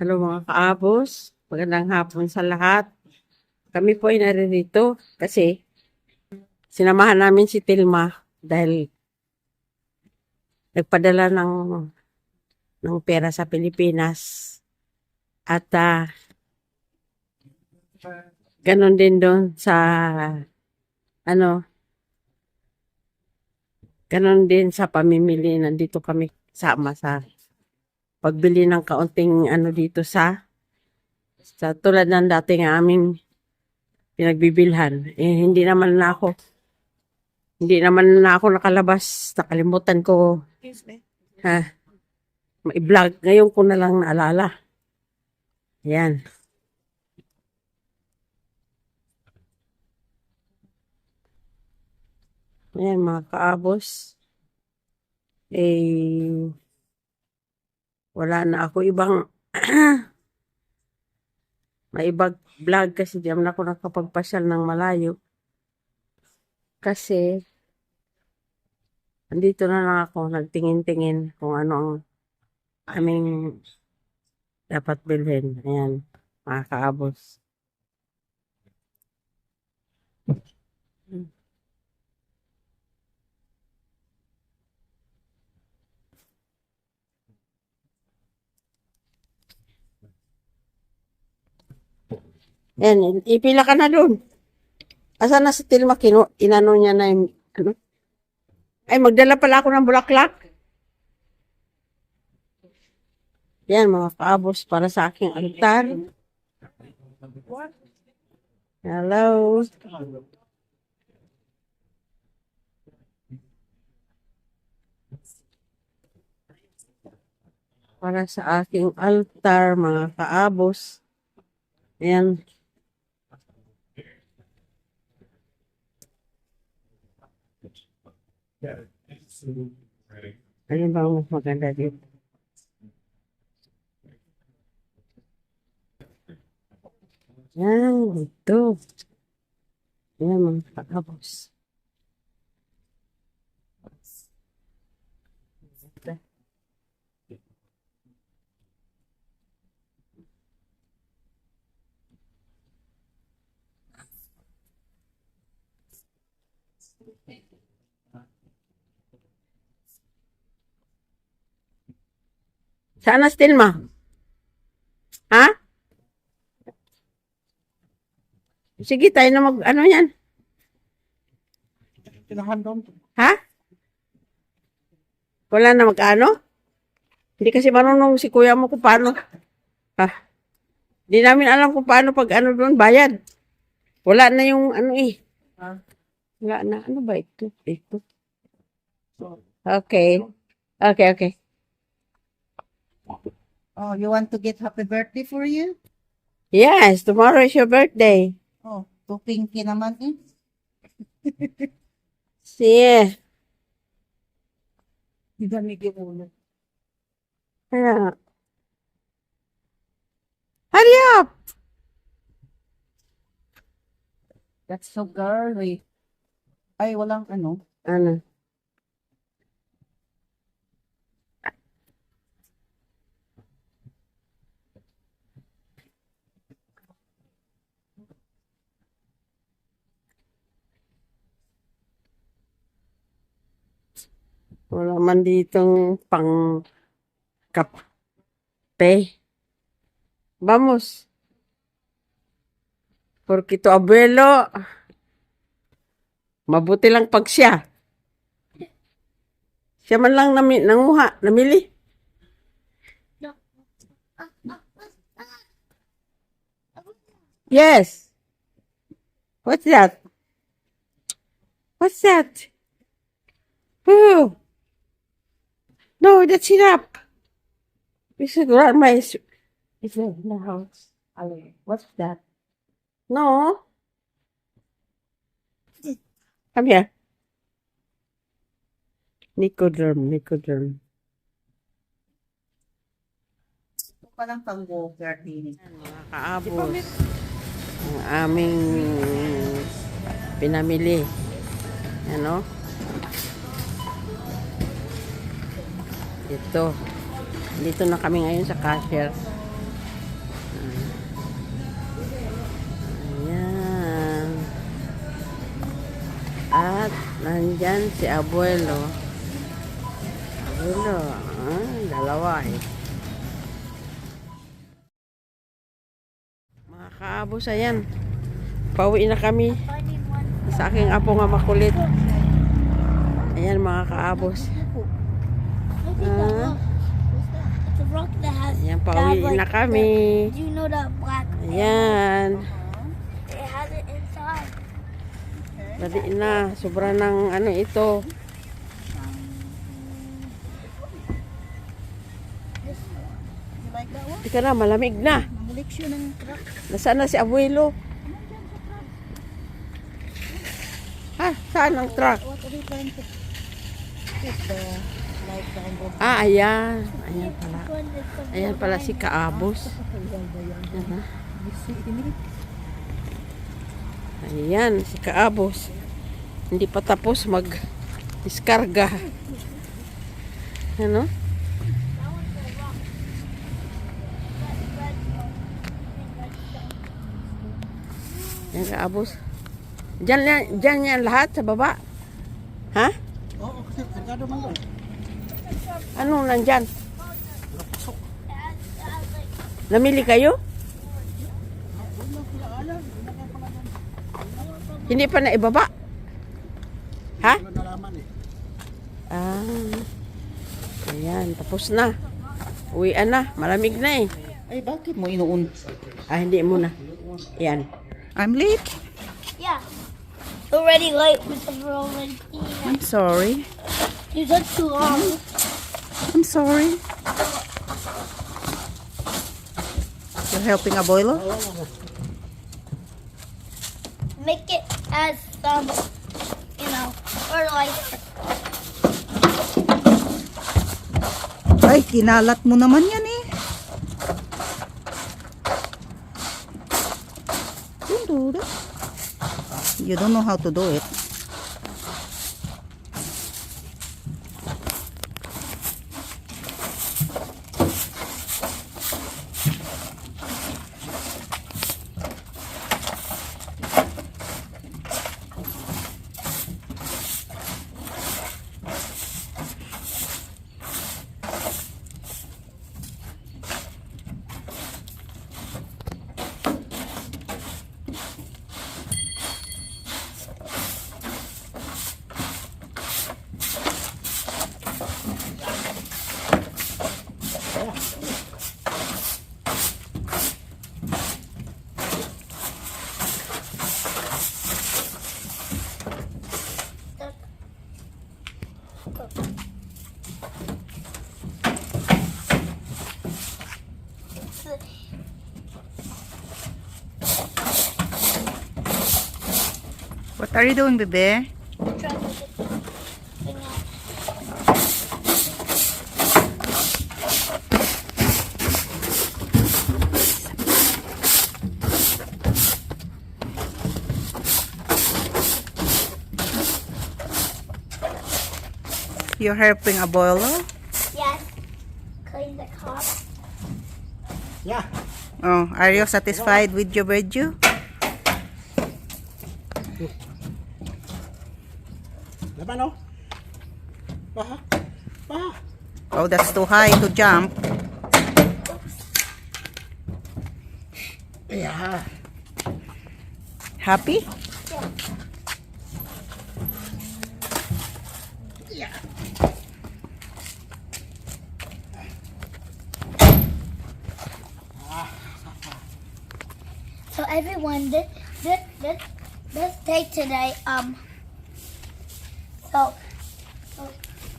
Hello mga kaabos, magandang hapon sa lahat. Kami po ay naririto kasi sinamahan namin si Tilma dahil nagpadala ng ng pera sa Pilipinas. At ah, ganon din doon sa ano ganon din sa pamimili. Nandito kami sama sa pagbili ng kaunting ano dito sa sa tulad ng dating aming pinagbibilhan. Eh, hindi naman na ako hindi naman na ako nakalabas. Nakalimutan ko ha, ma-vlog. Ngayon ko na lang naalala. Yan. Ayan mga kaabos. Eh, wala na ako ibang may ibang vlog kasi di naman ako nakapagpasyal ng malayo. Kasi andito na lang ako nagtingin-tingin kung ano ang aming dapat bilhin. Ayan, mga kaabos. Yan, ipila ka na dun. Asa na si Tilma? Kino, inano niya na yung, ano? Ay, magdala pala ako ng bulaklak. Yan, mga kaabos para sa aking altar. Hello. Para sa aking altar, mga kaabos. Yan. Ano ba ang maganda dito? Yan, ito. Yan, mga kaabos. Saan na si Tilma? Ha? Sige, tayo na mag, ano yan? Ha? Wala na mag-ano? Hindi kasi marunong si kuya mo kung paano. Ha? Hindi namin alam kung paano pag ano doon, bayad. Wala na yung ano eh. Wala na. Ano ba ito? Ito. Okay. Okay, okay. Oh, you want to get happy birthday for you? Yes, tomorrow is your birthday. Oh, to pinky naman eh. See. Idamigin mo Kaya. Hurry up! That's so girly. Ay, walang ano. Ano? Wala man ditong pang kape. Vamos. Porque tu abuelo, mabuti lang pag siya. Siya man lang nami, nanguha, namili. Yes. What's that? What's that? No, that's enough. This is grandma is is in the house. Ali, What's that? No. Come here. Nicoderm, Nicoderm. Ito palang pang-walker din. Mga kaabos. Ang aming pinamili. Ano? Ito. Dito na kami ngayon sa cashier. Ayan. At nandyan si abuelo. Abuelo. Ah, dalawa eh. Mga kaabos, ayan. Pauwi na kami sa aking apo nga makulit. Ayan mga kaabos. Ah, It's a rock that has. ayan, pauwi has, na like, kami. the- Do you know that black? Ayan. It has it inside. Dali na. Sobra ng ano ito. You like that one? Ika na, malamig na. Nasaan na si abuelo? Ha? Saan ang truck? What are you Ah, ayan. Ayan pala. Ayan pala si Kaabos. Ayan? Ayan, si Kaabos. Hindi pa tapos mag-diskarga. Ano? Ayan, Kaabos. Diyan, yan- diyan yan lahat sa baba. Ha? Oo, kasi kargado man doon. Anong nandyan? Namili kayo? Hindi pa na ibaba? Ha? Ah. Ayan, tapos na. Uwian na. Malamig na eh. Ay, bakit mo inuun? Ah, hindi muna. Ayan. I'm late. Yeah. Already late because we're already. I'm sorry. You took too long. I'm sorry. You're helping a boiler? Make it as some, you know, fertilizer. Ay, kinalat mo naman yan eh. You don't know how to do it. What are you doing, bebe? Try to get the thing out. You're helping a boiler? Yes. Clean the car. Oh, are you satisfied with your video? Oh, that's too high to jump. Yeah. Happy? Yeah. So everyone, this this this this day today, um. So, so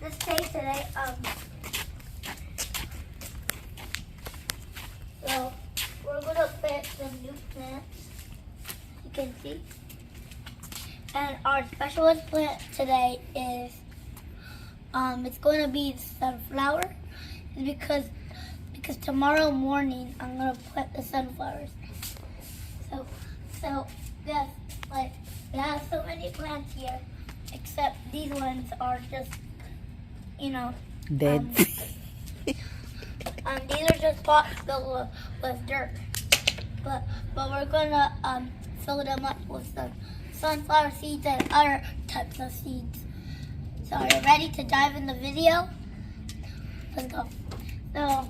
this day today, um. So we're gonna plant some new plants. And our specialist plant today is, um, it's going to be sunflower, because because tomorrow morning I'm gonna plant the sunflowers. So, so, yes, like, we have so many plants here, except these ones are just, you know, Dead. Um, um these are just pots filled with, with dirt. But, but we're gonna, um, fill them up with some sunflower seeds and other types of seeds. So are you ready to dive in the video? Let's go. So,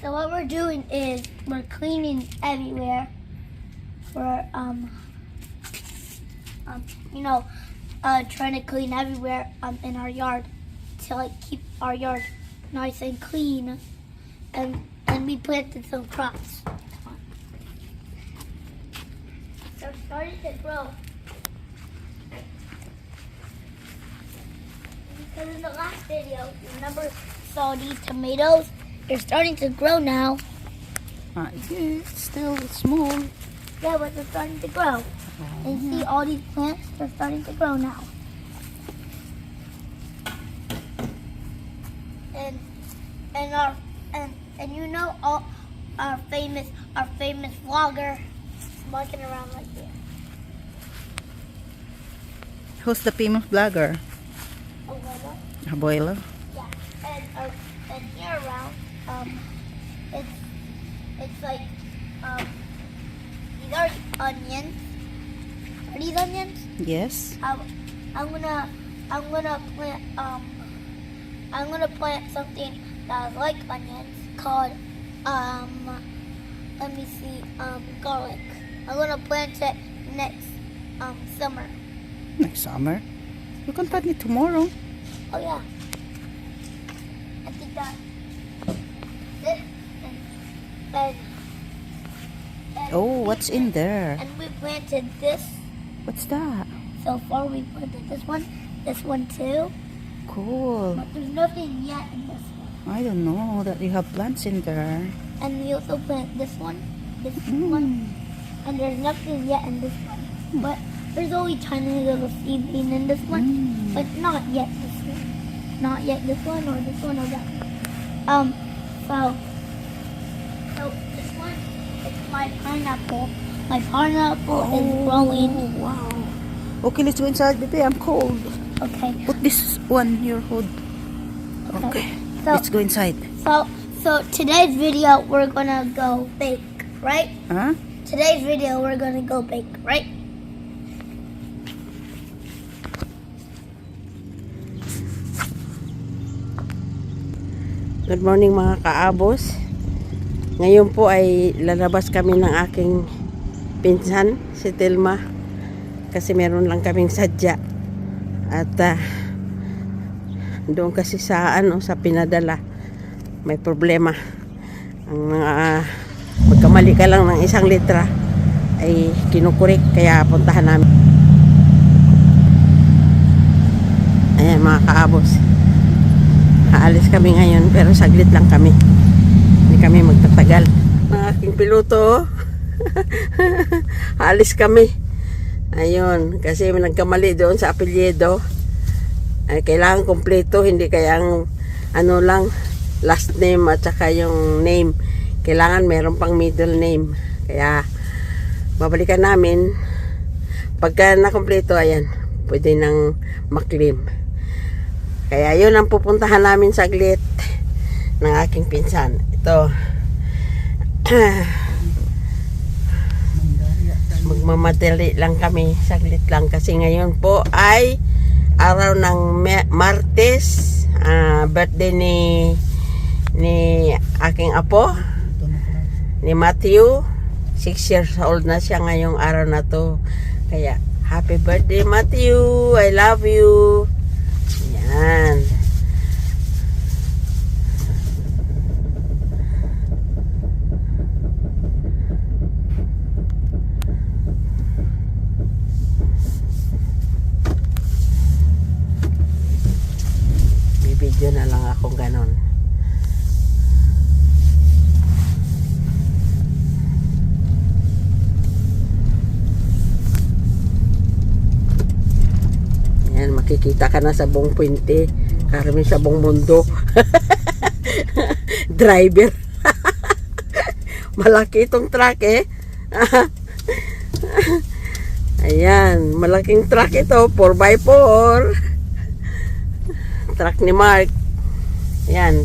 so what we're doing is we're cleaning everywhere. We're um, um, you know, uh, trying to clean everywhere um in our yard to like keep our yard nice and clean, and and we planted some crops. Starting to grow. Because in the last video, remember saw these tomatoes? They're starting to grow now. Ah, yeah, still small. Yeah, but they're starting to grow. And see all these plants? They're starting to grow now. And and our and and you know all our famous our famous vlogger walking around like this. Who's the famous vlogger? Oh, what? Abuelo. Yeah, and uh, and here around, um, it's it's like um, these are onions. Are these onions? Yes. I'm, I'm gonna I'm gonna plant um I'm gonna plant something that's like onions called um let me see um garlic. I'm gonna plant it next um summer. Next summer. You can plant it tomorrow. Oh yeah. I think that this and, and, and Oh, what's in there? And we planted this. What's that? So far we planted this one, this one too. Cool. But there's nothing yet in this one. I don't know that you have plants in there. And we also plant this one, this Mm. one, and there's nothing yet in this one. But there's only tiny little seedling in this one, Mm. but not yet this one. Not yet this one or this one or that one. Um, so, so this one is my pineapple. My pineapple is growing. Oh, wow. Okay, let's go inside, baby. I'm cold. Okay. Put this one in your hood. Okay. So, Let's go inside. so, so today's video we're gonna go bake, right? Huh? Today's video we're gonna go bake, right? Good morning mga kaabos. Ngayon po ay lalabas kami ng aking pinsan, si Telma. Kasi meron lang kaming sadya. At ah, doon kasi sa ano sa pinadala may problema. Ang mga pagkamali ka lang ng isang litra ay kinukurik kaya puntahan namin. Ayan mga kaabos. Aalis kami ngayon pero saglit lang kami. Hindi kami magtatagal. Ang aking piloto. Aalis kami. Ayun, kasi nagkamali doon sa apelyido. Ay, kailangan kompleto, hindi kayang ano lang, last name at saka yung name. Kailangan meron pang middle name. Kaya, babalikan namin. Pagka nakompleto, ayan, pwede nang maklim. Kaya yun ang pupuntahan namin saglit ng aking pinsan. Ito. Magmamadali lang kami saglit lang kasi ngayon po ay araw ng Martes, ah, birthday ni ni aking apo ni Matthew. 6 years old na siya ngayong araw na to. Kaya happy birthday Matthew. I love you. Yan. Bibidyo na lang akong ganon. Makikita ka na sa buong puente. Karami sa buong mundo. Driver. Malaki itong truck eh. Ayan, malaking truck ito. 4x4. Truck ni Mark. Ayan.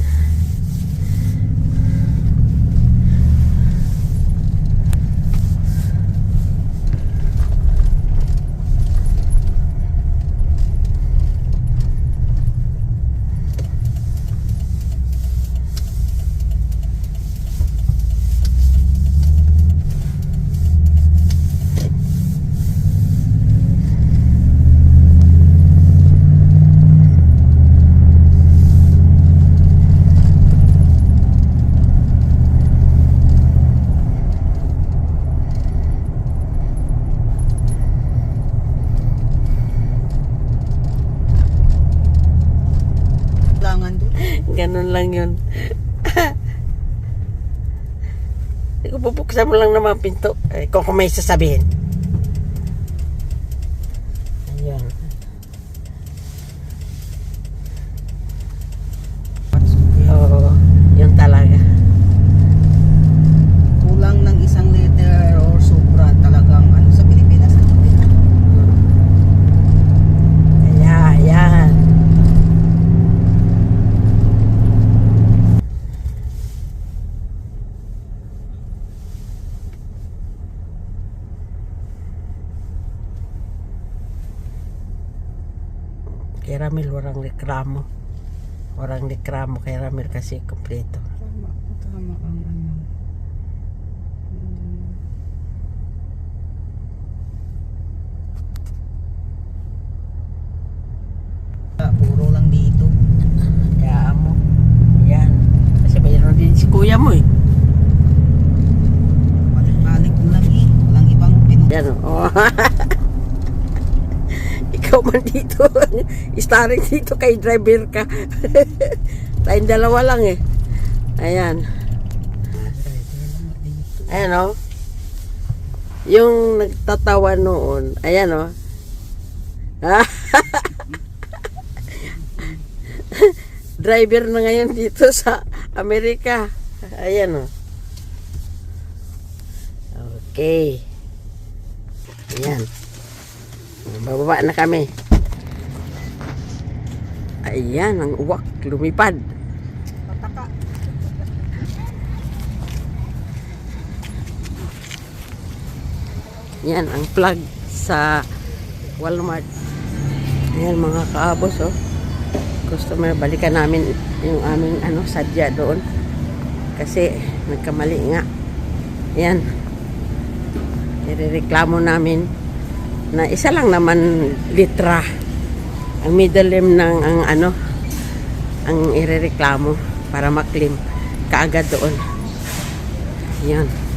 Ganun lang yun. Bubuksan mo lang naman pinto. Eh, kung, kung may sasabihin. Ayan. Oo, yun talaga. Kulang ng isang liter or sobra talagang ano sa Pilipinas. ano din. Kaya, ayan. Kay Ramil, warang reklamo. Warang reklamo kay Ramil kasi kompleto. Tama, tama ang ano. Ah, Puro lang dito. Kaya mo. Ayan. Kasi mayroon din si kuya mo eh. Balik-balik lang eh. Walang ibang pinunta. Yan o. Oh. Ikaw man dito. Starring dito kay driver ka. Tayong dalawa lang eh. Ayan. Ayan o. Yung nagtatawa noon. Ayan o. driver na ngayon dito sa Amerika. Ayan o. Okay. Ayan. Bababa na kami. Ayan, ang uwak. Lumipad. Pataka. Yan, ang plug sa Walmart. Ayan, mga kaabos, oh. Customer, balikan namin yung aming ano, sadya doon. Kasi, nagkamali nga. Yan. Irereklamo namin na isa lang naman litra ang middle name ng ang ano ang irereklamo para maklim kaagad doon. Yan